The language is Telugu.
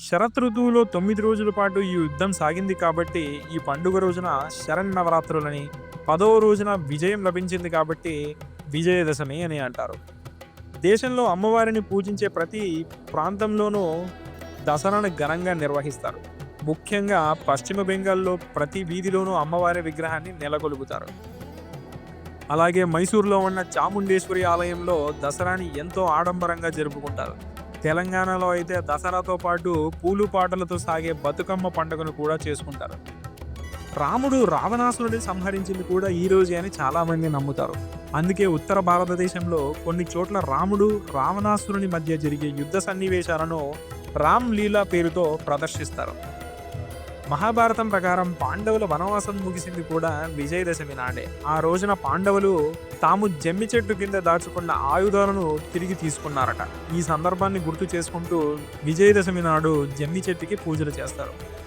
శరత్ ఋతువులో తొమ్మిది రోజుల పాటు ఈ యుద్ధం సాగింది కాబట్టి ఈ పండుగ రోజున శరణ్ నవరాత్రులని పదవ రోజున విజయం లభించింది కాబట్టి విజయదశమి అని అంటారు. దేశంలో అమ్మవారిని పూజించే ప్రతి ప్రాంతంలోనూ దసరాను ఘనంగా నిర్వహిస్తారు. ముఖ్యంగా పశ్చిమ బెంగాల్లో ప్రతి వీధిలోనూ అమ్మవారి విగ్రహాన్ని నెలకొల్పుతారు. అలాగే మైసూర్లో ఉన్న చాముండేశ్వరి ఆలయంలో దసరాని ఎంతో ఆడంబరంగా జరుపుకుంటారు. తెలంగాణలో అయితే దసరాతో పాటు పూలు పాటలతో సాగే బతుకమ్మ పండుగను కూడా చేసుకుంటారు. రాముడు రావణాసురుడిని సంహరించింది కూడా ఈ రోజే అని చాలామంది నమ్ముతారు. అందుకే ఉత్తర భారతదేశంలో కొన్ని చోట్ల రాముడు రావణాసురుని మధ్య జరిగే యుద్ధ సన్నివేశాలను రామ్ లీలా పేరుతో ప్రదర్శిస్తారు. మహాభారతం ప్రకారం పాండవుల వనవాసం ముగిసింది కూడా విజయదశమి నాడే. ఆ రోజున పాండవులు తాము జమ్మి చెట్టు కింద దాచుకున్న ఆయుధాలను తిరిగి తీసుకున్నారట. ఈ సందర్భాన్ని గుర్తు చేసుకుంటూ విజయదశమి నాడు జమ్మి చెట్టుకి పూజలు చేస్తారు.